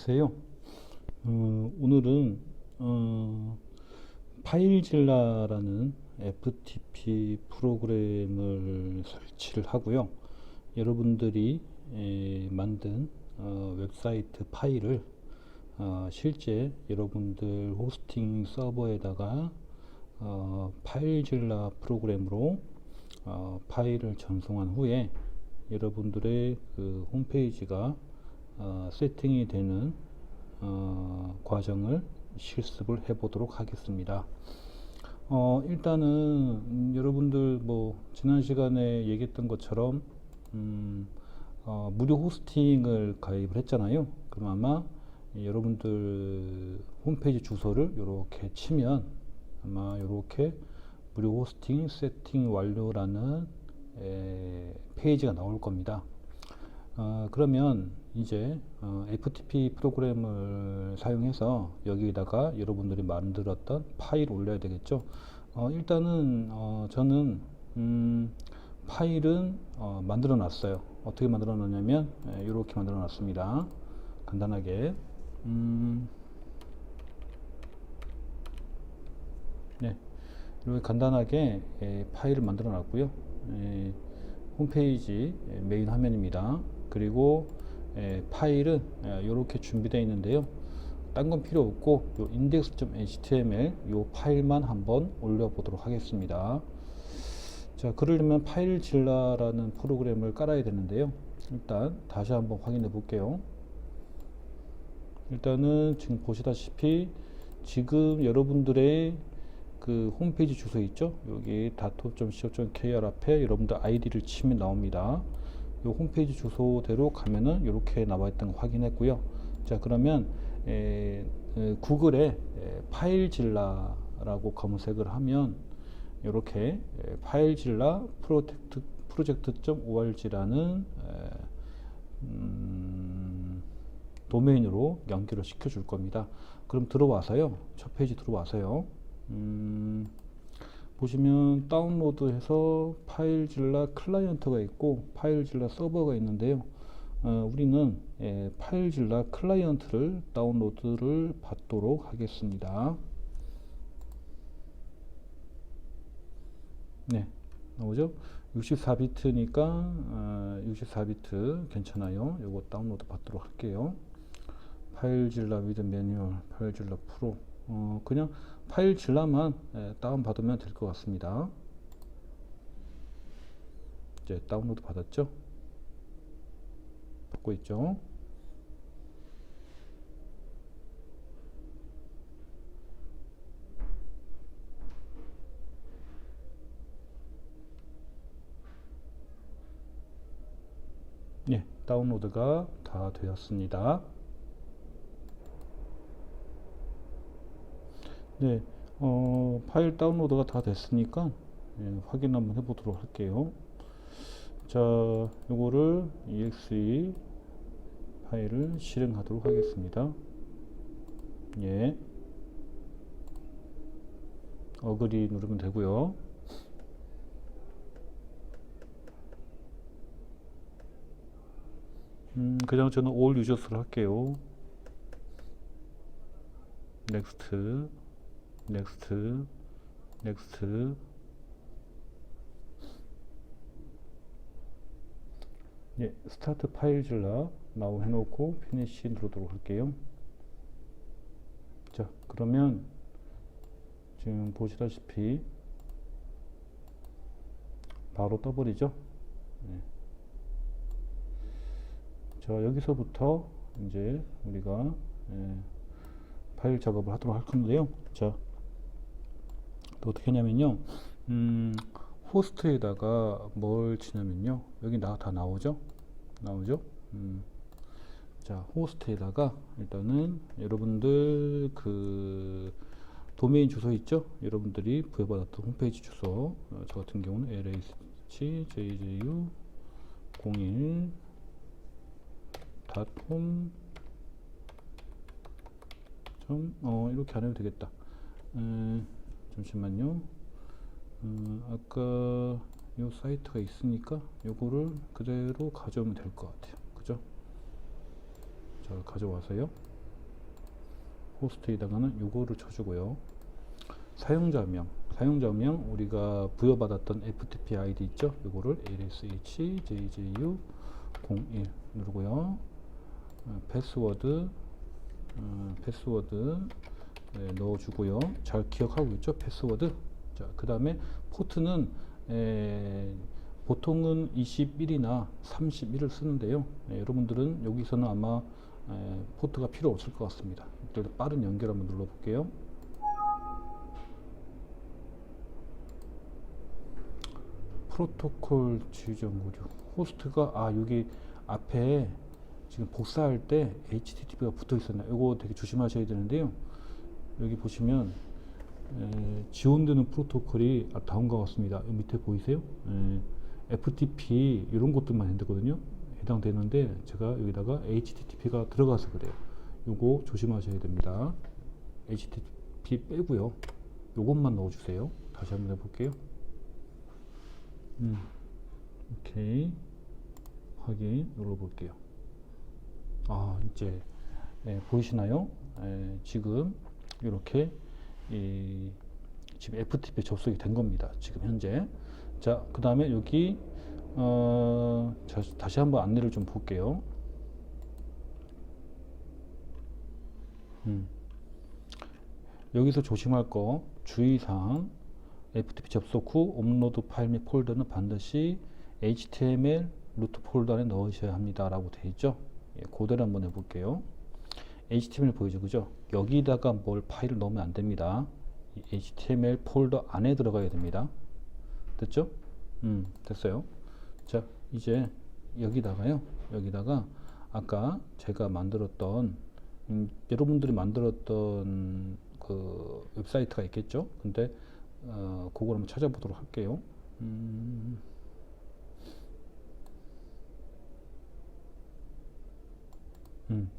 안녕하세요. 어, 오늘은 어, 파일질라라는 FTP 프로그램을 설치를 하고요. 여러분들이 에, 만든 어, 웹사이트 파일을 어, 실제 여러분들 호스팅 서버에다가 어, 파일질라 프로그램으로 어, 파일을 전송한 후에 여러분들의 그 홈페이지가 어, 세팅이 되는 어, 과정을 실습을 해 보도록 하겠습니다. 어, 일단은 음, 여러분들 뭐 지난 시간에 얘기했던 것처럼 음, 어, 무료 호스팅을 가입을 했잖아요. 그럼 아마 여러분들 홈페이지 주소를 이렇게 치면 아마 이렇게 무료 호스팅 세팅 완료라는 에, 페이지가 나올 겁니다. 어, 그러면 이제 어, FTP 프로그램을 사용해서 여기다가 여러분들이 만들었던 파일 올려야 되겠죠. 어, 일단은 어, 저는 음, 파일은 어, 만들어 놨어요. 어떻게 만들어 놨냐면 예, 이렇게 만들어 놨습니다. 간단하게 음, 네, 이렇게 간단하게 예, 파일을 만들어 놨고요. 예, 홈페이지 예, 메인 화면입니다. 그리고 예, 파일은 이렇게 준비되어 있는데요. 딴 건 필요 없고 요 index.html 요 파일만 한번 올려보도록 하겠습니다. 자, 그러려면 파일질라라는 프로그램을 깔아야 되는데요. 일단 다시 한번 확인해 볼게요. 일단은 지금 보시다시피 지금 여러분들의 그 홈페이지 주소 있죠? 여기 dato.co.kr 앞에 여러분들 아이디를 치면 나옵니다. 이 홈페이지 주소대로 가면은 이렇게 나와 있던 거 확인했고요. 자 그러면 에, 에, 구글에 에, 파일질라라고 검색을 하면 이렇게 에, 파일질라 프로젝트 프로젝트.org라는 음, 도메인으로 연결을 시켜줄 겁니다. 그럼 들어와서요. 첫 페이지 들어와서요. 음, 보시면 다운로드해서 파일질라 클라이언트가 있고 파일질라 서버가 있는데요. 어, 우리는 예, 파일질라 클라이언트를 다운로드를 받도록 하겠습니다. 네, 나오죠? 64비트니까 어, 64비트 괜찮아요. 이거 다운로드 받도록 할게요. 파일질라 위드 매뉴얼, 파일질라 프로. 어, 그냥 파일질라만 예, 다운 받으면 될 것 같습니다. 이제 다운로드 받았죠? 받고 있죠? 네, 다운로드가 다 되었습니다. 네, 어, 파일 다운로드가 다 됐으니까 예, 확인 한번 해보도록 할게요. 자, 요거를 exe 파일을 실행하도록 하겠습니다. 예. 어그리 누르면 되고요. 음, 그냥 저는 all users를 할게요. Next, next. 예, 스타트 파일질라 나우 해놓고 피니시 누르도록 할게요. 자, 그러면 지금 보시다시피 바로 떠버리죠. 네. 자, 여기서부터 이제 우리가 예, 파일 작업을 하도록 할 건데요. 자, 또 어떻게 하냐면요. 음, 호스트에다가 뭘 치냐면요. 여기 나, 다 나오죠? 나오죠? 음. 자, 호스트에다가 일단은 여러분들 그 도메인 주소 있죠? 여러분들이 부여받았던 홈페이지 주소. 어, 저 같은 경우는 lhjju 01 닷홈 좀, 어, 이렇게 안 해도 되겠다. 에, 잠시만요. 음, 아까 요 사이트가 있으니까 요거를 그대로 가져오면 될 것 같아요. 그죠? 자, 자, 가져와서요. 호스트에다가는 요거를 쳐주고요. 사용자명, 사용자명 우리가 부여받았던 FTP 아이디 있죠? 요거를 lshjju 01 누르고요. 어, 패스워드, 어, 패스워드 네, 넣어주고요. 잘 기억하고 있죠? 패스워드. 자, 그 다음에 포트는 에, 보통은 21이나 31을 쓰는데요. 네, 여러분들은 여기서는 아마 에, 포트가 필요 없을 것 같습니다. 일단 빠른 연결 한번 눌러볼게요. 프로토콜 지정 오류 호스트가 아 여기 앞에 지금 복사할 때 HTTP가 붙어 있었나요? 이거 되게 조심하셔야 되는데요. 여기 보시면 에, 지원되는 프로토콜이 아, 다음과 같습니다. 밑에 보이세요? 에, FTP 이런 것들만 해당되거든요. 해당되는데 제가 여기다가 HTTP가 들어가서 그래요. 요거 조심하셔야 됩니다. HTTP 빼고요. 요것만 넣어주세요. 다시 한번 해볼게요. 음, 오케이. 확인 눌러볼게요. 아, 이제 예, 보이시나요? 예, 지금 이렇게 이, 지금 FTP 접속이 된 겁니다. 지금 현재. 자, 그 다음에 여기 어, 자, 다시 한번 안내를 좀 볼게요. 음. 여기서 조심할 거 주의사항 FTP 접속 후 업로드 파일 및 폴더는 반드시 HTML 루트 폴더 안에 넣으셔야 합니다 라고 되어 있죠 예, 그대로 한번 해볼게요 HTML 보이죠 그죠? 여기다가 뭘 파일을 넣으면 안 됩니다. 이 HTML 폴더 안에 들어가야 됩니다. 됐죠? 음 됐어요. 자 이제 여기다가요. 여기다가 아까 제가 만들었던 음, 여러분들이 만들었던 그 웹사이트가 있겠죠? 근데 어, 그걸 한번 찾아보도록 할게요. 음, 음,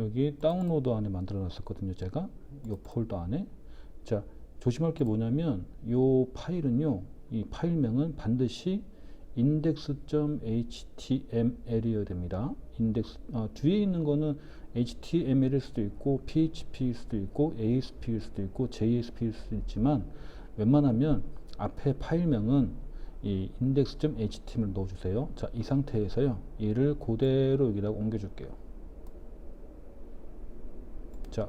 여기 다운로드 안에 만들어 놨었거든요 제가. 이 폴더 안에. 자 조심할 게 뭐냐면 이 파일은요 이 파일명은 반드시 index.html이어야 됩니다. 인덱스 어, 뒤에 있는 거는 HTML일 수도 있고 PHP일 수도 있고 ASP일 수도 있고 JSP일 수도 있지만 웬만하면 앞에 파일명은 이 index.html 넣어주세요. 자 이 상태에서요 얘를 그대로 여기다가 옮겨줄게요 자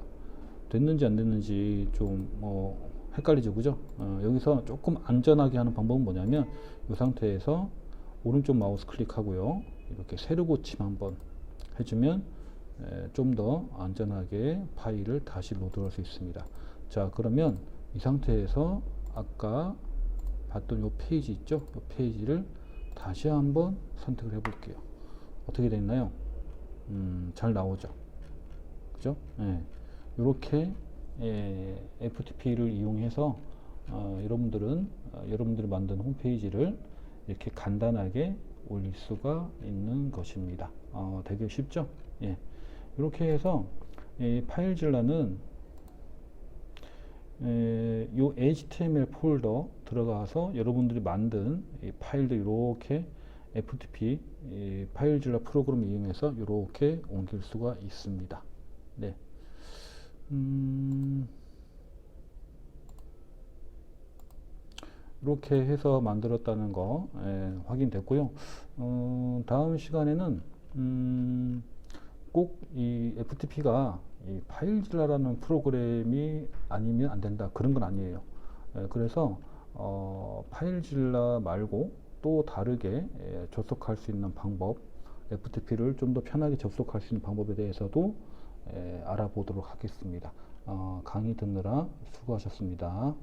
됐는지 안 됐는지 좀뭐 헷갈리죠. 그죠? 어, 여기서 조금 안전하게 하는 방법은 뭐냐면 이 상태에서 오른쪽 마우스 클릭하고요. 이렇게 세로 고침 한번 해주면 좀 더 안전하게 파일을 다시 로드할 수 있습니다. 자 그러면 이 상태에서 아까 봤던 이 페이지 있죠? 이 페이지를 다시 한번 선택을 해 볼게요. 어떻게 됐나요? 음, 잘 나오죠? 그죠? 예. 이렇게 예, FTP를 이용해서 어, 여러분들은 어, 여러분들이 만든 홈페이지를 이렇게 간단하게 올릴 수가 있는 것입니다. 어, 되게 쉽죠? 예. 이렇게 해서 이 파일질러는 에, 요 HTML 폴더 들어가서 여러분들이 만든 이 파일들 이렇게 FTP 이 파일질러 프로그램을 이용해서 이렇게 옮길 수가 있습니다. 네. 음, 이렇게 해서 만들었다는 거 예, 확인됐고요. 어, 다음 시간에는 음, 꼭이 FTP가 이 파일질라라는 프로그램이 아니면 안 된다 그런 건 아니에요. 예, 그래서 어, 파일질라 말고 또 다르게 예, 접속할 수 있는 방법, FTP를 좀 더 편하게 접속할 수 있는 방법에 대해서도 예, 알아보도록 하겠습니다. 어, 강의 듣느라 수고하셨습니다.